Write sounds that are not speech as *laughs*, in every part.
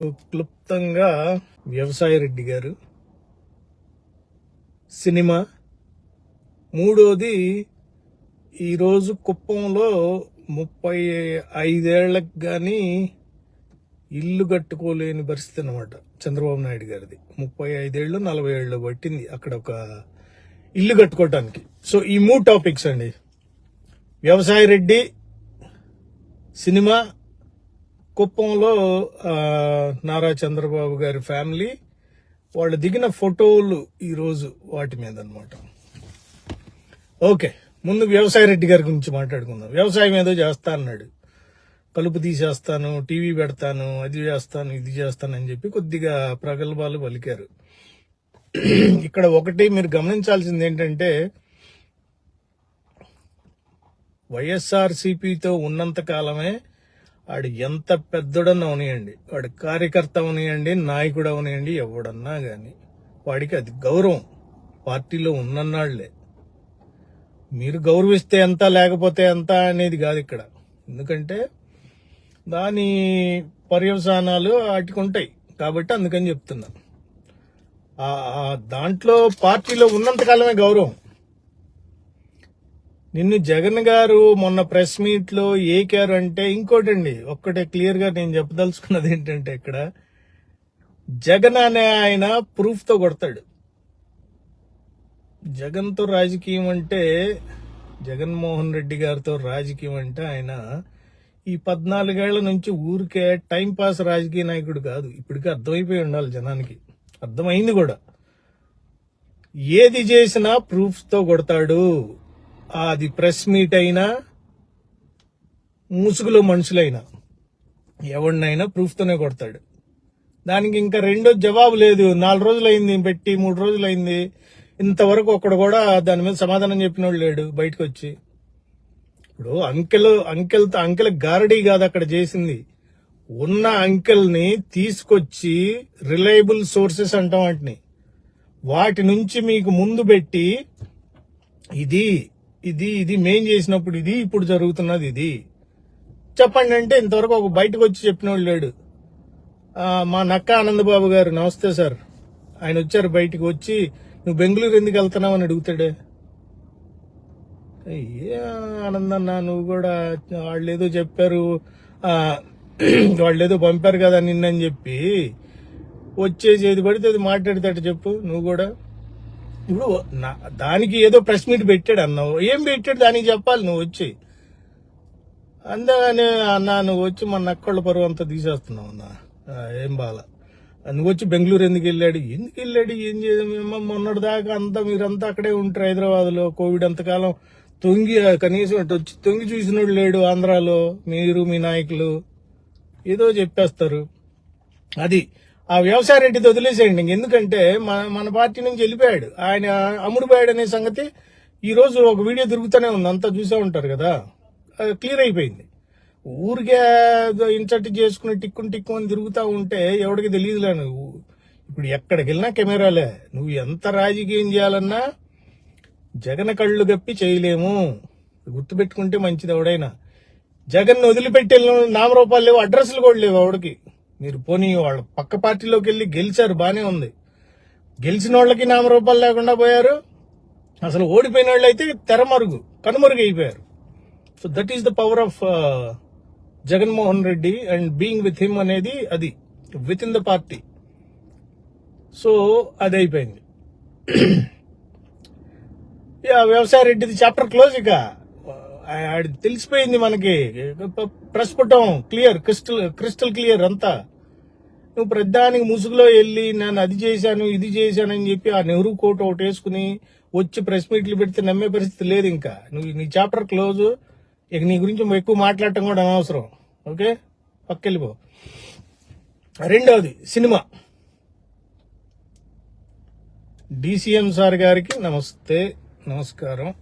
క్లుప్తంగా వ్యవసాయ రెడ్డి గారు సినిమా. మూడోది ఈరోజు కుప్పంలో ముప్పై ఐదేళ్ళకు కానీ ఇల్లు కట్టుకోలేని పరిస్థితి అనమాట చంద్రబాబు నాయుడు గారిది. ముప్పై ఐదేళ్ళు నలభై ఏళ్ళు పట్టింది అక్కడ ఒక ఇల్లు కట్టుకోవటానికి సో ఈ మూడు టాపిక్స్ అండి. వ్యవసాయ రెడ్డి సినిమా కుప్పంలో నారా చంద్రబాబు గారి ఫ్యామిలీ వాళ్ళు దిగిన ఫోటోలు ఈరోజు వాటి మీద అనమాట ఓకే ముందు వ్యవసాయ రెడ్డి గారి గురించి మాట్లాడుకుందాం. వ్యవసాయం ఏదో చేస్తా అన్నాడు. కలుపు తీసేస్తాను టీవీ పెడతాను అది చేస్తాను ఇది చేస్తాను అని చెప్పి కొద్దిగా ప్రగల్భాలు పలికారు. ఇక్కడ ఒకటి మీరు గమనించాల్సింది ఏంటంటే వైఎస్ఆర్సీపీతో ఉన్నంత కాలమే వాడు ఎంత పెద్దడన్నా అవనియండి వాడు కార్యకర్త అవనియండి నాయకుడు అవనియండి ఎవడన్నా గాని. వాడికి అది గౌరవం. పార్టీలో ఉన్నన్నాళ్ళే. మీరు గౌరవిస్తే ఎంత లేకపోతే ఎంత అనేది కాదు ఇక్కడ. ఎందుకంటే దాని పర్యవసానాలు వాటికి ఉంటాయి. కాబట్టి అందుకని చెప్తున్నా దాంట్లో పార్టీలో ఉన్నంతకాలమే గౌరవం. నిన్ను జగన్ గారు మొన్న ప్రెస్ మీట్లో ఏకారు అంటే ఇంకోటండి ఒక్కటే క్లియర్గా నేను చెప్పదలుచుకున్నది ఏంటంటే ఇక్కడ జగన్ అనే ఆయన ప్రూఫ్తో కొడతాడు. జగన్తో రాజకీయం అంటే జగన్మోహన్ రెడ్డి గారితో రాజకీయం అంటే ఆయన ఈ పద్నాలుగేళ్ళ నుంచి ఊరికే టైం పాస్ రాజకీయ నాయకుడు కాదు. ఇప్పటికే అర్థమైపోయి ఉండాలి జనానికి. అర్థమైంది కూడా. ఏది చేసినా ప్రూఫ్స్తో కొడతాడు. అది ప్రెస్ మీట్ అయినా ముసుగులో మనుషులైనా ఎవరినైనా ప్రూఫ్తోనే కొడతాడు. దానికి ఇంకా రెండో జవాబు లేదు. నాలుగు రోజులైంది పెట్టి మూడు రోజులైంది. ఇంతవరకు ఒక్కడు కూడా దాని మీద సమాధానం చెప్పినోడు లేడు బయటకు వచ్చి ఇప్పుడు అంకెల్ అంకెల్ అంకెల్ గారడీ కాదు అక్కడ చేసింది. ఉన్న అంకెల్ని తీసుకొచ్చి రిలయబుల్ సోర్సెస్ అంటాం వాటిని. వాటి నుంచి మీకు ముందు పెట్టి ఇది ఇది ఇది మేం చేసినప్పుడు ఇది ఇప్పుడు జరుగుతున్నది ఇది. చెప్పండి అంటే ఇంతవరకు ఒక బయటకు వచ్చి చెప్పినోడు లేడు. మా నక్క ఆనందబాబు గారు నమస్తే సార్. ఆయన వచ్చారు బయటికి వచ్చి నువ్వు బెంగళూరు ఎందుకు వెళ్తున్నావు? అని అడుగుతాడే. ఏ ఆనందన్న నువ్వు కూడా వాళ్ళు ఏదో చెప్పారు. వాళ్ళు ఏదో పంపారు కదా నిన్నని చెప్పి వచ్చేసి ఏది పడితే అది మాట్లాడతాడు చెప్పు నువ్వు కూడా. ఇప్పుడు నా- దానికి ఏదో ప్రెస్ మీట్ పెట్టాడు అన్నావు ఏం పెట్టాడు? దానికి చెప్పాలి నువ్వు వచ్చి. అందుకని అన్న నువ్వు వచ్చి మన నక్కళ్ళ పరువు అంతా తీసేస్తున్నావు అన్న. ఏం బాల. నువ్వు వచ్చి బెంగళూరు ఎందుకు వెళ్ళాడు? ఎందుకు వెళ్ళాడు? ఏం చేయదు మొన్నటి దాకా అంతా మీరంతా అక్కడే ఉంటారు హైదరాబాద్లో. కోవిడ్ అంతకాలం తొంగి కనీసం వచ్చి తొంగి చూసినోడు లేడు ఆంధ్రాలో. మీరు మీ నాయకులు ఏదో చెప్పేస్తారు. అది ఆ వ్యవసాయ రెడ్డితో వదిలేసేయండి. ఎందుకంటే మన మన పార్టీ నుంచి వెళ్ళిపోయాడు. ఆయన అమ్ముడుపోయాడు అనే సంగతి ఈ రోజు ఒక వీడియో తిరుగుతూనే ఉంది. అంతా చూసే ఉంటారు కదా. అది క్లియర్ అయిపోయింది. ఊరికే ఇన్సర్ట్ చేసుకుని టిక్కుని టిక్కు అని తిరుగుతూ ఉంటే ఎవడికి తెలియదులే నువ్వు. ఇప్పుడు ఎక్కడికి వెళ్ళినా కెమెరాలే. నువ్వు ఎంత రాజకీయం చేయాలన్నా జగన్ కళ్ళు గప్పి చేయలేము. గుర్తుపెట్టుకుంటే మంచిది ఎవడైనా. జగన్ వదిలిపెట్టి వెళ్ళిన నామరూపాలు లేవు అడ్రస్లు కూడా లేవు ఆవిడకి మీరు పోనీ వాళ్ళ పక్క పార్టీలోకి వెళ్ళి గెలిచారు బానే ఉంది. గెలిచిన వాళ్ళకి నామరూపాలు లేకుండా పోయారు. అసలు ఓడిపోయిన వాళ్ళు అయితే తెరమరుగు కనుమరుగు అయిపోయారు. So that is the power of Jaganmohan Reddy and being with him అనేది అది with in the party so అది అయిపోయింది. *clears throat* యా, వ్యవసాయ రెడ్డిది చాప్టర్ క్లోజ్ ఇక. తెలిసిపోయింది మనకి. ప్రస్ఫుటం క్లియర్ క్రిస్టల్ క్రిస్టల్ క్లియర్ అంతా. నువ్వు ప్రధానికి ముసుగులో వెళ్ళి నేను అది చేశాను ఇది చేశాను అని చెప్పి ఆ నెహ్రూ కోట్ ఒకటి వేసుకుని వచ్చి ప్రెస్ మీట్లు పెడితే నమ్మే పరిస్థితి లేదు ఇంకా. నువ్వు నీ చాప్టర్ క్లోజ్. ఇక నీ గురించి ఎక్కువ మాట్లాడటం కూడా అనవసరం. ఓకే? పక్కెళ్ళిపో. రెండవది సినిమా. డిసిఎం సార్ గారికి నమస్తే నమస్కారం.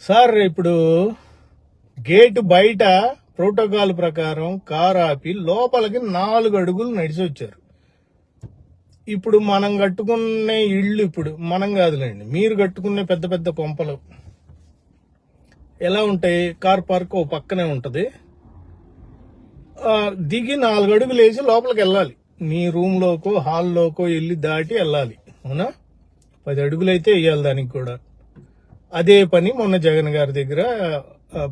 సార్ ఇప్పుడు గేటు బయట ప్రోటోకాల్ ప్రకారం కార్ ఆపి లోపలికి నాలుగు అడుగులు నడిచి వచ్చారు. ఇప్పుడు మనం కట్టుకునే ఇళ్ళు ఇప్పుడు మనం కాదులేండి మీరు కట్టుకునే పెద్ద పెద్ద కొంపలు ఎలా ఉంటాయి? కార్ పార్క్ ఓ పక్కనే ఉంటుంది. దిగి నాలుగు అడుగులు వేసి లోపలికి వెళ్ళాలి. నీ రూమ్లోకో హాల్లోకో వెళ్ళి దాటి వెళ్ళాలి. అవునా? పది అడుగులు అయితే వేయాలి దానికి కూడా. అదే పని మొన్న జగన్ గారి దగ్గర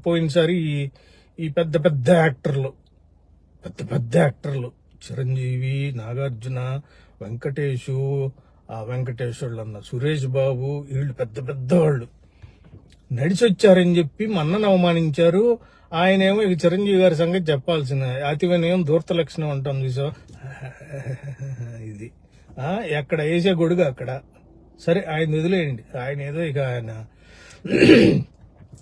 పోయినసారి ఈ ఈ పెద్ద పెద్ద యాక్టర్లు. పెద్ద పెద్ద యాక్టర్లు. చిరంజీవి నాగార్జున వెంకటేషు ఆ వెంకటేశ్వర్లు అన్న సురేష్ బాబు వీళ్ళు పెద్ద పెద్ద వాళ్ళు నడిచి వచ్చారని చెప్పి మన్నను అవమానించారు. ఆయనేమో ఇక చిరంజీవి గారి సంగతి చెప్పాల్సిన అతివనేమో దూర్త లక్షణం అంటాం చూసా *laughs* ఇది. ఎక్కడ వేసే గొడుగు అక్కడ. సరే ఆయన వదిలేయండి. ఆయన ఏదో ఇక ఆయన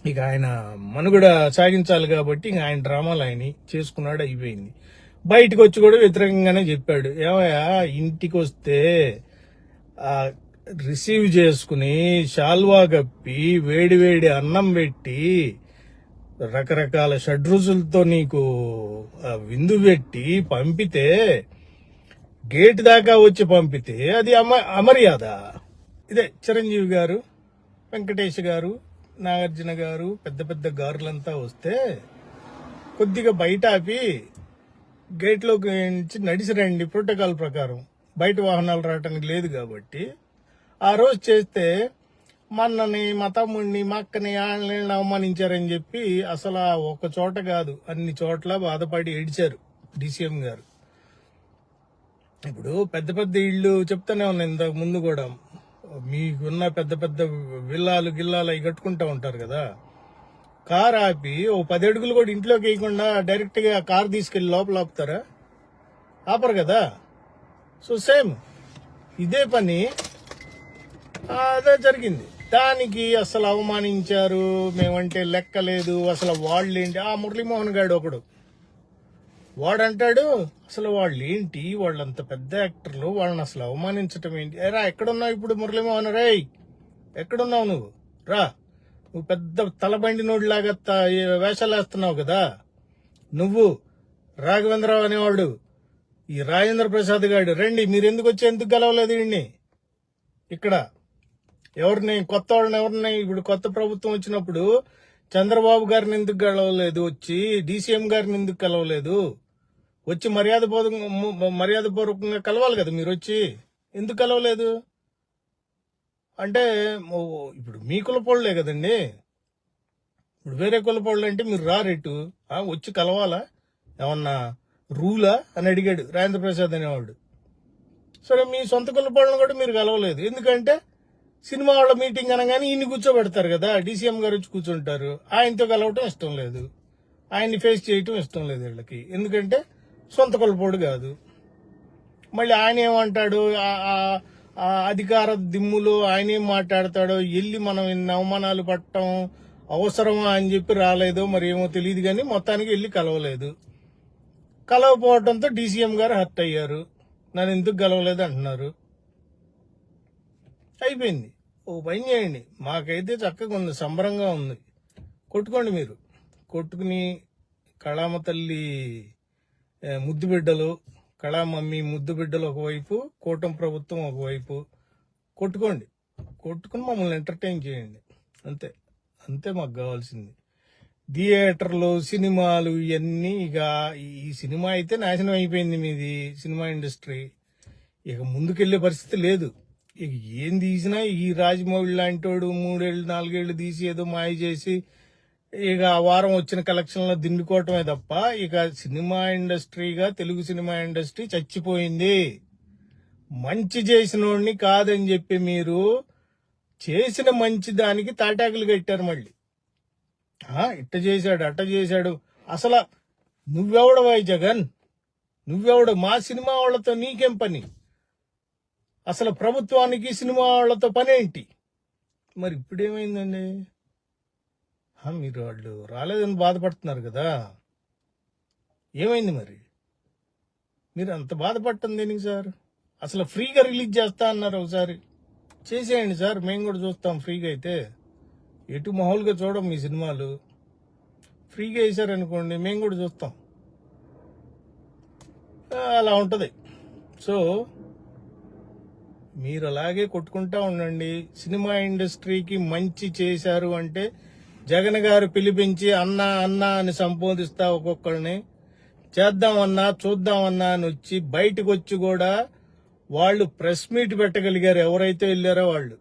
ఇక ఆయన మనుగడ సాగించాలి కాబట్టి ఇక ఆయన డ్రామాలు ఆయన చేసుకున్నాడు అయిపోయింది. బయటకు వచ్చి కూడా వ్యతిరేకంగానే చెప్పాడు. ఏమయ్యా ఇంటికి వస్తే రిసీవ్ చేసుకుని శాల్వా కప్పి వేడి వేడి అన్నం పెట్టి రకరకాల షడ్రుచులతో నీకు ఆ, విందు పెట్టి పంపితే గేట్ దాకా వచ్చి పంపితే అది అమ అమర్యాద? ఇదే చిరంజీవి గారు వెంకటేష్ గారు నాగార్జున గారు పెద్ద పెద్ద గారులంతా వస్తే కొద్దిగా బయట ఆపి గేట్లోకి నుంచి నడిచి రండి ప్రోటోకాల్ ప్రకారం. బయట వాహనాలు రావడానికి లేదు కాబట్టి ఆ రోజు చేస్తే మన్నని మా తమ్ముడిని మా అక్కని ఆయన అవమానించారని చెప్పి అసలు ఆ ఒక చోట కాదు అన్ని చోట్ల బాధపడి ఏడిచారు డిసిఎం గారు. ఇప్పుడు పెద్ద పెద్ద ఇళ్ళు చెప్తానే ఉన్నాయి ఇంతకు ముందు కూడా. మీకున్న పెద్ద పెద్ద విల్లాలు గిల్లాలు అవి కట్టుకుంటా ఉంటారు కదా. కార్ ఆపి ఓ పది అడుగులు కూడా ఇంట్లోకి వేయకుండా డైరెక్ట్గా కార్ తీసుకెళ్ళి లోపల ఆపుతారా? ఆపరు కదా. సో సేమ్ ఇదే పని అదే జరిగింది. దానికి అసలు అవమానించారు మేమంటే లెక్క లేదు అసలు వాళ్ళేంటి? ఆ మురళీమోహన్ గాడు ఒకడు. వాడంటాడు అసలు వాళ్ళు ఏంటి వాళ్ళంత పెద్ద యాక్టర్లు వాళ్ళని అసలు అవమానించటం ఏంటి? ఏరా ఎక్కడున్నావు ఇప్పుడు మురళీమోహన్ రే ఎక్కడున్నావు నువ్వు? రా నువ్వు పెద్ద తలబండి నోడిలాగా వేషాలు వేస్తున్నావు కదా. నువ్వు రాఘవేంద్రరావు అనేవాడు ఈ రాజేంద్ర ప్రసాద్ గారు రండి మీరు ఎందుకు వచ్చి ఎందుకు గెలవలేదు వీడిని ఇక్కడ ఎవరిని కొత్త వాళ్ళని ఎవరిని ఇప్పుడు కొత్త ప్రభుత్వం వచ్చినప్పుడు చంద్రబాబు గారిని ఎందుకు కలవలేదు? వచ్చి డీసీఎం గారిని ఎందుకు కలవలేదు? వచ్చి మర్యాద మర్యాద పూర్వకంగా కలవాలి కదా మీరు వచ్చి? ఎందుకు కలవలేదు? అంటే ఇప్పుడు మీ కులపోళ్ళే కదండి. ఇప్పుడు వేరే కులపోళ్ళు అంటే మీరు రారెట్టు వచ్చి కలవాలా? ఏమన్నా రూలా? అని అడిగాడు రాజేంద్ర ప్రసాద్ అనేవాడు. సరే మీ సొంత కులపోళ్ళను కూడా మీరు కలవలేదు. ఎందుకంటే సినిమా వాళ్ళ మీటింగ్ అనగానే ఈయన్ని కూర్చోబెడతారు కదా డీసీఎం గారు వచ్చి కూర్చుంటారు. ఆయనతో కలవటం ఇష్టం లేదు. ఆయన్ని ఫేస్ చేయటం ఇష్టం లేదు వీళ్ళకి. ఎందుకంటే సొంత కులపోడు కాదు. మళ్ళీ ఆయన ఏమంటాడు? ఆ- అధికార దిమ్ములో ఆయన ఏం మాట్లాడతాడో? వెళ్ళి మనం ఇన్ని అవమానాలు పట్టడం అవసరమా అని చెప్పి రాలేదో మరి ఏమో తెలియదు కానీ మొత్తానికి వెళ్ళి కలవలేదు. కలవపోవడంతో డీసీఎం గారు హర్ట్ అయ్యారు. నన్ను ఎందుకు కలవలేదు అంటున్నారు. అయిపోయింది. ఓ పని చేయండి. మాకైతే చక్కగా ఉంది సంబరంగా ఉంది. కొట్టుకోండి మీరు. కొట్టుకుని కళామ తల్లి ముద్దు బిడ్డలు కళామమ్మీ ముద్దు బిడ్డలు ఒకవైపు కూటమి ప్రభుత్వం ఒకవైపు కొట్టుకోండి. కొట్టుకుని మమ్మల్ని ఎంటర్టైన్ చేయండి. అంతే. అంతే మాకు కావాల్సింది. థియేటర్లు సినిమాలు ఇవన్నీ ఇక ఈ సినిమా అయితే నాశనం అయిపోయింది మీది సినిమా ఇండస్ట్రీ. ఇక ముందుకెళ్ళే పరిస్థితి లేదు. ఏం తీసినా ఈ రాజమౌళి లాంటోడు మూడేళ్ళు నాలుగేళ్ళు తీసి ఏదో మాయ చేసి ఇక ఆ వారం వచ్చిన కలెక్షన్లో దిండుకోవటమే తప్ప ఇక సినిమా ఇండస్ట్రీగా తెలుగు సినిమా ఇండస్ట్రీ చచ్చిపోయింది. మంచి చేసినోడిని కాదని చెప్పి మీరు చేసిన మంచి దానికి తాటాకులు కట్టారు మళ్ళీ. ఇట్ట చేశాడు అట్ట చేశాడు. అసలు నువ్వెవడవాయి జగన్? నువ్వెవడు? మా సినిమా వాళ్ళతో నీకేం పని? అసలు ప్రభుత్వానికి సినిమా వాళ్ళతో పనేంటి మరి ఇప్పుడేమైందండి? మీరు వాళ్ళు రాలేదని బాధపడుతున్నారు కదా. ఏమైంది మరి? మీరు అంత బాధపడటం దేనికి సార్? అసలు ఫ్రీగా రిలీజ్ చేస్తా అన్నారు ఒకసారి. చేసేయండి సార్ మేము కూడా చూస్తాం ఫ్రీగా అయితే. ఎటు మామూలుగా చూడం మీ సినిమాలు. ఫ్రీగా వేసారనుకోండి మేము కూడా చూస్తాం. అలా ఉంటుంది. సో మీరు అలాగే కొట్టుకుంటా ఉండండి. సినిమా ఇండస్ట్రీకి మంచి చేశారు అంటే జగన్ గారు పిలిపించి అన్న అన్న అని సంబోధిస్తా ఒక్కొక్కరిని. చేద్దామన్నా చూద్దామన్నా అని వచ్చి బయటకు వచ్చి కూడా వాళ్ళు ప్రెస్ మీట్ పెట్టగలిగారు ఎవరైతే వెళ్ళారో వాళ్ళు.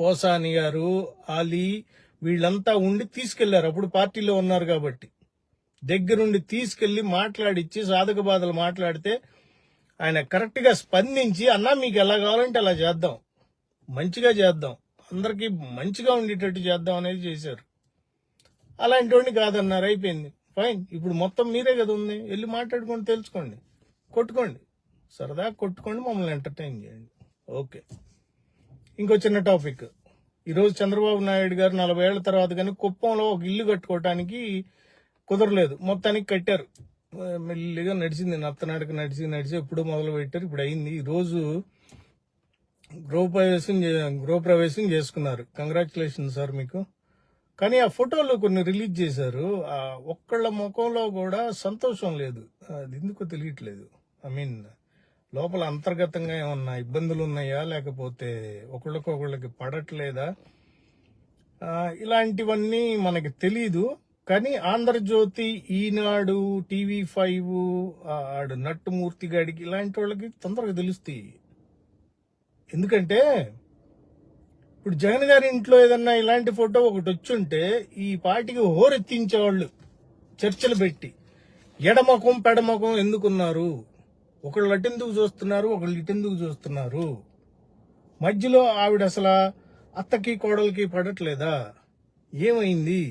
పోసాని గారు ఆలీ వీళ్ళంతా ఉండి తీసుకెళ్ళారు. అప్పుడు పార్టీలో ఉన్నారు కాబట్టి. దగ్గరుండి తీసుకెళ్ళి మాట్లాడిచ్చి సాధక బాధలు మాట్లాడితే ఆయన కరెక్ట్గా స్పందించి అన్నా మీకు ఎలా కావాలంటే అలా చేద్దాం. మంచిగా చేద్దాం. అందరికి మంచిగా ఉండేటట్టు చేద్దాం అనేది చేశారు. అలాంటి వాడిని కాదన్నారు. అయిపోయింది. ఫైన్. ఇప్పుడు మొత్తం మీరే కదా ఉంది. వెళ్ళి మాట్లాడుకొని తెలుసుకోండి. కొట్టుకోండి. సరదా కొట్టుకోండి మమ్మల్ని ఎంటర్టైన్ చేయండి. ఓకే. ఇంకో చిన్న టాపిక్. ఈరోజు చంద్రబాబు నాయుడు గారు నలభై ఏళ్ళ తర్వాత కానీ కుప్పంలో ఒక ఇల్లు కట్టుకోవటానికి కుదరలేదు. మొత్తానికి కట్టారు. మెల్లిగా నడిచింది నత్తనాడక నడిచి నడిచి ఎప్పుడు మొదలు పెట్టారు ఇప్పుడు అయింది. ఈరోజు గృహప్రవేశం గృహప్రవేశం చేసుకున్నారు. కంగ్రాచులేషన్ సార్ మీకు. కానీ ఆ ఫోటోలు కొన్ని రిలీజ్ చేశారు. ఒక్కళ్ళ ముఖంలో కూడా సంతోషం లేదు. అది ఎందుకు తెలియట్లేదు. ఐ మీన్ లోపల అంతర్గతంగా ఏమన్నా ఇబ్బందులు ఉన్నాయా? లేకపోతే ఒకళ్ళకొకళ్ళకి పడట్లేదా? ఇలాంటివన్నీ మనకి తెలీదు. కానీ ఆంధ్రజ్యోతి ఈనాడు టీవీ ఫైవ్ ఆడు నట్టుమూర్తి గాడికి ఇలాంటి వాళ్ళకి తొందరగా తెలుస్తాయి. ఎందుకంటే ఇప్పుడు జగన్ గారి ఇంట్లో ఏదన్నా ఇలాంటి ఫోటో ఒకటి వచ్చుంటే ఈ పార్టీకి హోరెత్తించేవాళ్ళు చర్చలు పెట్టి ఎడమకం పెడమకం ఎందుకున్నారు? ఒకళ్ళు అటెందుకు చూస్తున్నారు? ఒకళ్ళు ఇటెందుకు చూస్తున్నారు? మధ్యలో ఆవిడ అసలు అత్తకి కోడలికి పడట్లేదా? ఏమైంది?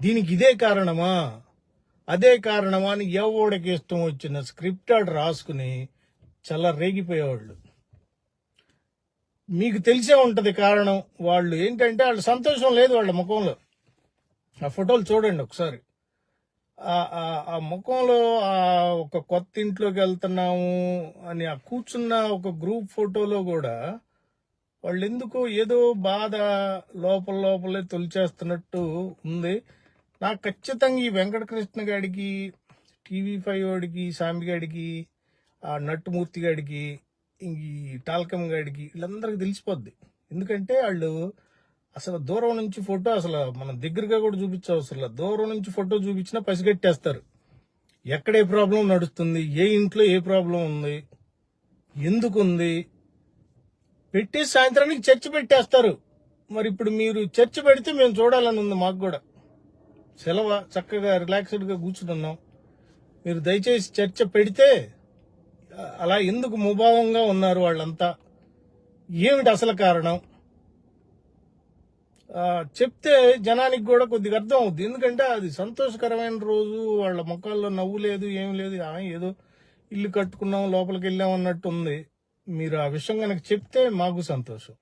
దీనికి ఇదే కారణమా? అదే కారణమా అని ఎవడికి ఇష్టం వచ్చిన స్క్రిప్ట్ ఆడు రాసుకుని చాలా రేగిపోయేవాళ్ళు. మీకు తెలిసే ఉంటది కారణం వాళ్ళు ఏంటంటే వాళ్ళ సంతోషం లేదు వాళ్ళ ముఖంలో. ఆ ఫోటోలు చూడండి ఒకసారి. ఆ- ఆ ముఖంలో ఆ ఒక కొత్త ఇంట్లోకి వెళ్తున్నాము అని ఆ కూర్చున్న ఒక గ్రూప్ ఫోటోలో కూడా వాళ్ళు ఎందుకో ఏదో బాధ లోపల లోపలే తొలిచేస్తున్నట్టు ఉంది. నాకు ఖచ్చితంగా ఈ వెంకటకృష్ణ గాడికి టీవీ ఫైవ్ వాడికి సామిగాడికి ఆ నట్టుమూర్తి గాడికి ఇంక ఈ టాల్కమ్ గాడికి వీళ్ళందరికీ తెలిసిపోద్ది. ఎందుకంటే వాళ్ళు అసలు దూరం నుంచి ఫోటో అసలు మనం దగ్గరగా కూడా చూపించవసరం దూరం నుంచి ఫోటో చూపించినా పసిగట్టేస్తారు. ఎక్కడ ఏ ప్రాబ్లం నడుస్తుంది? ఏ ఇంట్లో ఏ ప్రాబ్లం ఉంది? ఎందుకు ఉంది? పెట్టి సాయంత్రానికి చర్చ పెట్టేస్తారు. మరి ఇప్పుడు మీరు చర్చ పెడితే మేము చూడాలని ఉంది మాకు కూడా. సెలవు చక్కగా రిలాక్స్డ్గా కూర్చుంటున్నాం కూర్చున్నాం మీరు దయచేసి చర్చ పెడితే అలా ఎందుకు ముభావంగా ఉన్నారు వాళ్ళంతా? ఏమిటి అసలు కారణం? చెప్తే జనానికి కూడా కొద్దిగా అర్థం అవుద్ది. ఎందుకంటే అది సంతోషకరమైన రోజు వాళ్ళ ముఖాల్లో నవ్వు లేదు ఏం లేదు. ఆ, ఏదో ఇల్లు కట్టుకున్నాం లోపలికి వెళ్ళాం అన్నట్టు ఉంది మీరు ఆ విషయం కనుక చెప్తే మాకు సంతోషం.